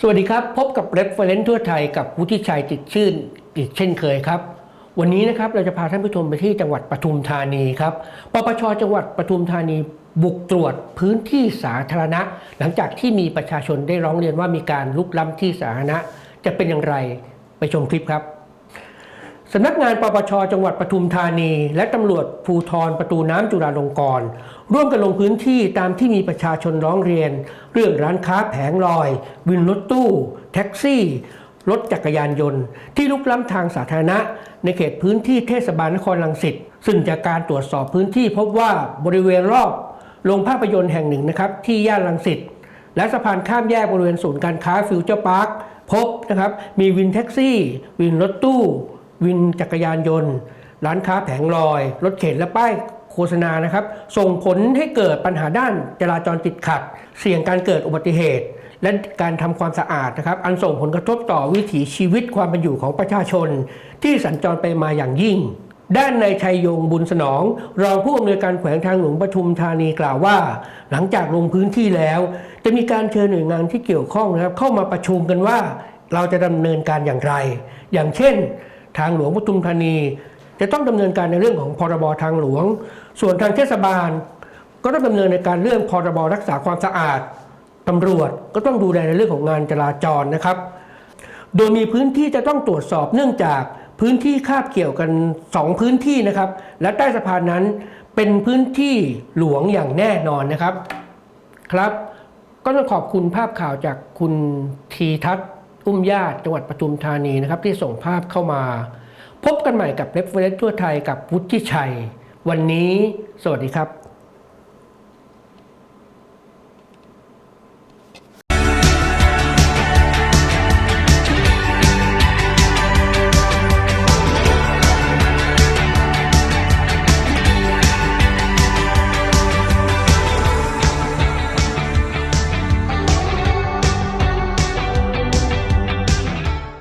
สวัสดีครับ พบกับ Reference ทั่วไทยกับวุฒิชัยติดชื่นอีกเช่นเคยครับ วันนี้นะครับเราจะพาท่านผู้ชมไปที่จังหวัดปทุมธานีครับปปชจังหวัดปทุมธานีบุกตรวจพื้นที่สาธารณะ หลังจากที่มีประชาชนได้ร้องเรียนว่ามีการลุกล้ำที่สาธารณะ จะเป็นอย่างไรไปชมคลิปครับ สำนักงานปปชจังหวัดปทุมธานี และตำรวจภูธรประตูน้ำจุฬาลงกรณ์ร่วมกันลงพื้นที่ตามที่มีประชาชนร้องเรียน เรื่องร้านค้าแผงลอย วินรถตู้ แท็กซี่ รถจักรยานยนต์ ที่ลุกล้ำทางสาธารณะ ในเขตพื้นที่เทศบาลนครลังสิตซึ่งจากการตรวจสอบพื้นที่พบว่าบริเวณรอบโรงภาพยนตร์แห่งหนึ่งนะครับที่ย่านลังสิตและสะพานข้ามแยกบริเวณศูนย์การค้าฟิวเจอร์พาร์คพบนะครับมีวินแท็กซี่ วินรถตู้ วินจักรยานยนต์ ร้านค้าแผงลอย รถเข็นและป้ายโฆษณานะครับ ส่งผลให้เกิดปัญหาด้านจราจรติดขัด เสี่ยงการเกิดอุบัติเหตุ และการทำความสะอาดนะครับ อันส่งผลกระทบต่อวิถีชีวิตความเป็นอยู่ของประชาชน ที่สัญจรไปมาอย่างยิ่งด้านนายชัยยงบุญสนอง รองผู้อำนวยการแขวงทางหลวงปทุมธานีกล่าวว่า หลังจากลงพื้นที่แล้ว จะมีการเชิญหน่วยงานที่เกี่ยวข้องนะครับเข้ามาประชุมกันว่า เราจะดำเนินการอย่างไร อย่างเช่น ทางหลวงปทุมธานี จะต้องดำเนินการในเรื่องของพรบทางหลวง ส่วนทางเทศบาล ก็ต้องดำเนินในการเรื่องพรบรักษาความสะอาดตำรวจก็ต้องดูแลในเรื่องของงานจราจรนะครับ โดยมีพื้นที่จะต้องตรวจสอบเนื่องจากพื้นที่คาบเกี่ยวกัน 2 พื้นที่นะครับ และใต้สะพานนั้นเป็นพื้นที่หลวงอย่างแน่นอนนะครับครับ ก็ต้องขอบคุณภาพข่าวจากคุณทีทัศน์ อุ้มญาติจังหวัดปทุมธานีนะครับที่ส่งภาพเข้ามา พบกันใหม่กับเรฟเฟรนทั่วไทยกับวุฒิชัย วันนี้ สวัสดีครับ